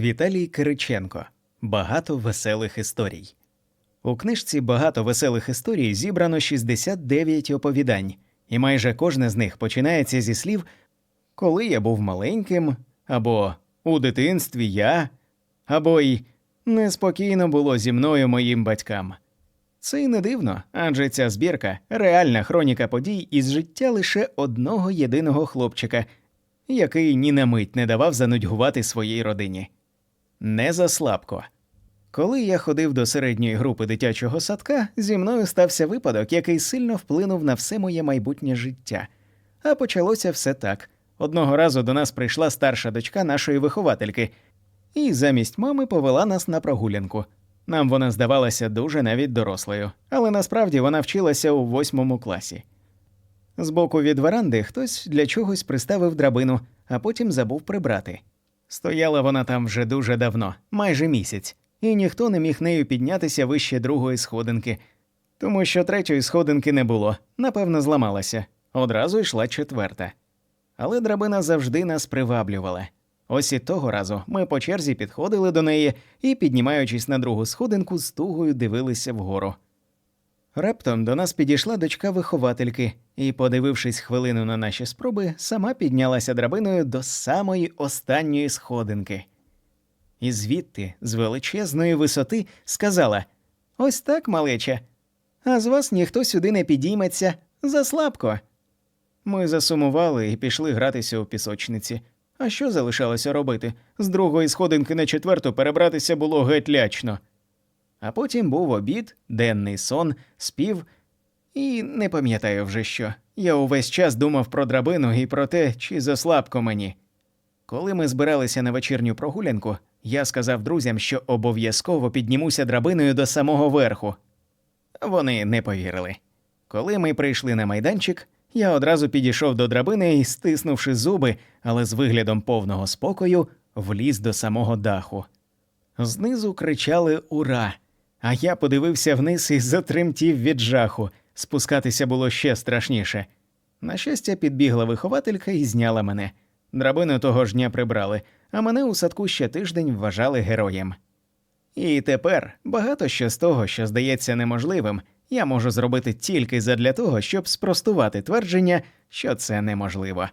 Віталій Кириченко. Багато веселих історій. У книжці Багато веселих історій зібрано 69 оповідань, і майже кожне з них починається зі слів Коли я був маленьким, або У дитинстві я, або й Неспокійно було зі мною моїм батькам. Це й не дивно, адже ця збірка реальна хроніка подій із життя лише одного єдиного хлопчика, який ні на мить не давав занудьгувати своїй родині. Не заслабко. Коли я ходив до середньої групи дитячого садка, зі мною стався випадок, який сильно вплинув на все моє майбутнє життя. А почалося все так. Одного разу до нас прийшла старша дочка нашої виховательки, і замість мами повела нас на прогулянку. Нам вона здавалася дуже навіть дорослою, але насправді вона вчилася у восьмому класі. Збоку від веранди хтось для чогось приставив драбину, а потім забув прибрати. Стояла вона там вже дуже давно, майже місяць, і ніхто не міг нею піднятися вище другої сходинки, тому що третьої сходинки не було, напевно, зламалася. Одразу йшла четверта. Але драбина завжди нас приваблювала. Ось і того разу ми по черзі підходили до неї і, піднімаючись на другу сходинку, з тугою дивилися вгору. Раптом до нас підійшла дочка виховательки і, подивившись хвилину на наші спроби, сама піднялася драбиною до самої останньої сходинки. І звідти, з величезної висоти, сказала: Ось так, малеча, а з вас ніхто сюди не підійметься заслабко. Ми засумували і пішли гратися у пісочниці. А що залишалося робити? З другої сходинки на четверту перебратися було геть лячно. А потім був обід, денний сон, спів, і не пам'ятаю вже що. Я увесь час думав про драбину і про те, чи заслабко мені. Коли ми збиралися на вечірню прогулянку, я сказав друзям, що обов'язково піднімуся драбиною до самого верху. Вони не повірили. Коли ми прийшли на майданчик, я одразу підійшов до драбини і, стиснувши зуби, але з виглядом повного спокою, вліз до самого даху. Знизу кричали Ура! А я подивився вниз і затремтів від жаху. Спускатися було ще страшніше. На щастя, підбігла вихователька і зняла мене. Драбину того ж дня прибрали, а мене у садку ще тиждень вважали героєм. І тепер багато що з того, що здається неможливим, я можу зробити тільки задля того, щоб спростувати твердження, що це неможливо.